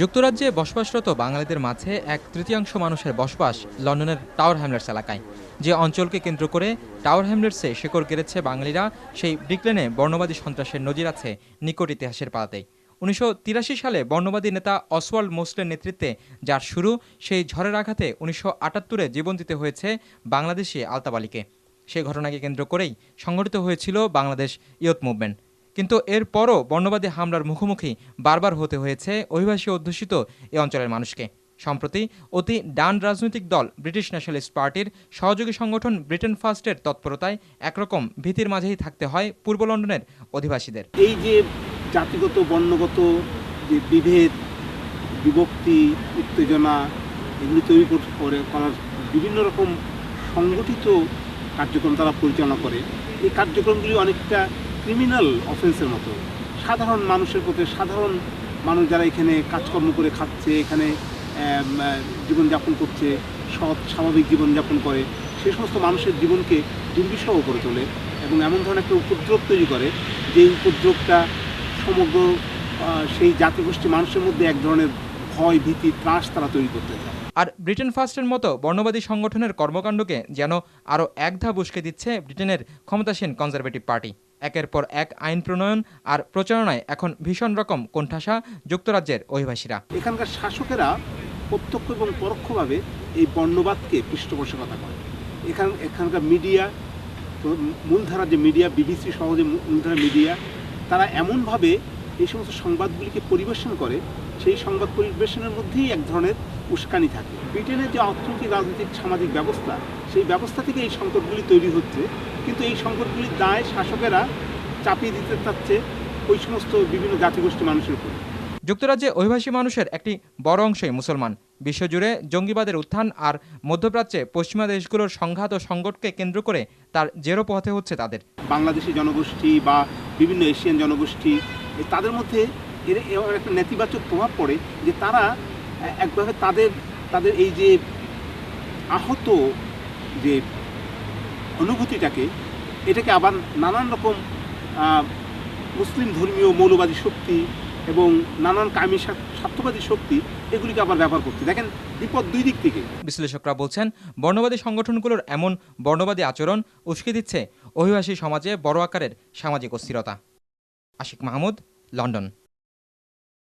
যুক্তরাজ্যে বসবাসরত বাঙালিদের মাঝে এক তৃতীয়াংশ মানুষের বসবাস লন্ডনের টাওয়ার হ্যামলেটস এলাকায়। যে অঞ্চলকে কেন্দ্র করে টাওয়ার হ্যামলেটসে শেকড় গেড়েছে বাঙালিরা, সেই ব্রিকলেনে বর্ণবাদী সন্ত্রাসের নজির আছে নিকট ইতিহাসের পাতাতেই। উনিশশো সালে বর্ণবাদী নেতা অসওয়াল্ড মোসলের নেতৃত্বে যার শুরু, সেই ঝড়ের আঘাতে উনিশশো আটাত্তরে জীবন দিতে হয়েছে বাংলাদেশি আলতাবালিকে। সেই ঘটনাকে কেন্দ্র করেই সংগঠিত হয়েছিল বাংলাদেশ ইয়ত মুভমেন্ট। কিন্তু এরপরও বর্ণবাদী হামলার মুখোমুখি বারবার হতে হয়েছে অভিবাসী অধ্যুষিত এই অঞ্চলের মানুষকে। সম্প্রতি অতি ডান রাজনৈতিক দল ব্রিটিশ ন্যাশনালিস্ট পার্টির সহযোগী সংগঠন ব্রিটেন ফার্স্টের তৎপরতায় একরকম ভীতির মাঝেই থাকতে হয় পূর্ব লন্ডনের অধিবাসীদের। এই যে জাতিগত, বর্ণগত যে বিভেদ, বিভক্তি, উত্তেজনা এগুলি তৈরি করে করার বিভিন্ন রকম সংগঠিত কার্যক্রম তারা পরিচালনা করে, এই কার্যক্রমগুলি অনেকটা ক্রিমিনাল অফেন্সের মতো। সাধারণ মানুষের প্রতি সাধারণ মানুষ যারা এখানে কাজকর্ম করে খাচ্ছে, এখানে জীবনযাপন করছে, সৎ, স্বাভাবিক জীবনযাপন করে সেই সমস্ত মানুষের জীবনকে দুর্বিষহ করে তোলে এবং এমন ধরনের একটা উপদ্রব তৈরি করে যে উপদ্রবটা সমগ্র সেই জাতিগোষ্ঠী মানুষের মধ্যে এক ধরনের ভয়, ভীতি, ত্রাস তারা তৈরি করতে চায়। আর ব্রিটেন ফার্স্টের মতো বর্ণবাদী সংগঠনের কর্মকাণ্ডকে যেন আরও এক ধাপ উস্কে দিচ্ছে ব্রিটেনের ক্ষমতাসীন কনজারভেটিভ পার্টি একের পর এক আইন প্রণয়ন আর প্রচারণায় এখন ভীষণ রকম কোণঠাসা যুক্তরাজ্যের অভিবাসীরা। এখানকার শাসকেরা প্রত্যক্ষ এবং পরোক্ষভাবে এই বর্ণবাদকে পৃষ্ঠপোষকতা করে। এখান, এখানকার মিডিয়া মূলধারা যে মিডিয়া, বিবিসি সহ যে মূলধারা মিডিয়া, তারা এমনভাবে এই সমস্ত সংবাদগুলিকে পরিবেশন করে, সেই সংবাদ পরিবেশনের মধ্যেই এক ধরনের উস্কানি থাকে। ব্রিটেনের যে অর্থনৈতিক, রাজনৈতিক, সামাজিক ব্যবস্থা, সেই ব্যবস্থা থেকে এই সংকটগুলি তৈরি হচ্ছে। কিন্তু এই সংকটগুলির দায় শাসকেরা চাপিয়ে দিতে চাচ্ছে ওই সমস্ত বিভিন্ন জাতিগোষ্ঠী মানুষের উপর। যুক্তরাজ্যে অভিবাসী মানুষের একটি বড় অংশই মুসলমান। বিশ্বজুড়ে জঙ্গিবাদের উত্থান আর মধ্যপ্রাচ্যে পশ্চিমা দেশগুলোর সংঘাত ও সংকটকে কেন্দ্র করে তার জেরো পথে হচ্ছে তাদের। বাংলাদেশি জনগোষ্ঠী বা বিভিন্ন এশিয়ান জনগোষ্ঠী তাদের মধ্যে এর একটা নেতিবাচক প্রভাব পড়ে যে তারা একভাবে তাদের তাদের এই যে আহত যে অনুভূতিটাকে এটাকে আবার নানান রকম মুসলিম ধর্মীয় মৌলবাদী শক্তি এবং নানান কামি স্বার্থবাদী শক্তি এগুলিকে আবার ব্যবহার করতে দেখেন বিপদ দুই দিক থেকে। বিশ্লেষকরা বলছেন, বর্ণবাদী সংগঠনগুলোর এমন বর্ণবাদী আচরণ উস্কে দিচ্ছে অভিবাসী সমাজে বড় আকারের সামাজিক অস্থিরতা। আশিক মাহমুদ, লন্ডন।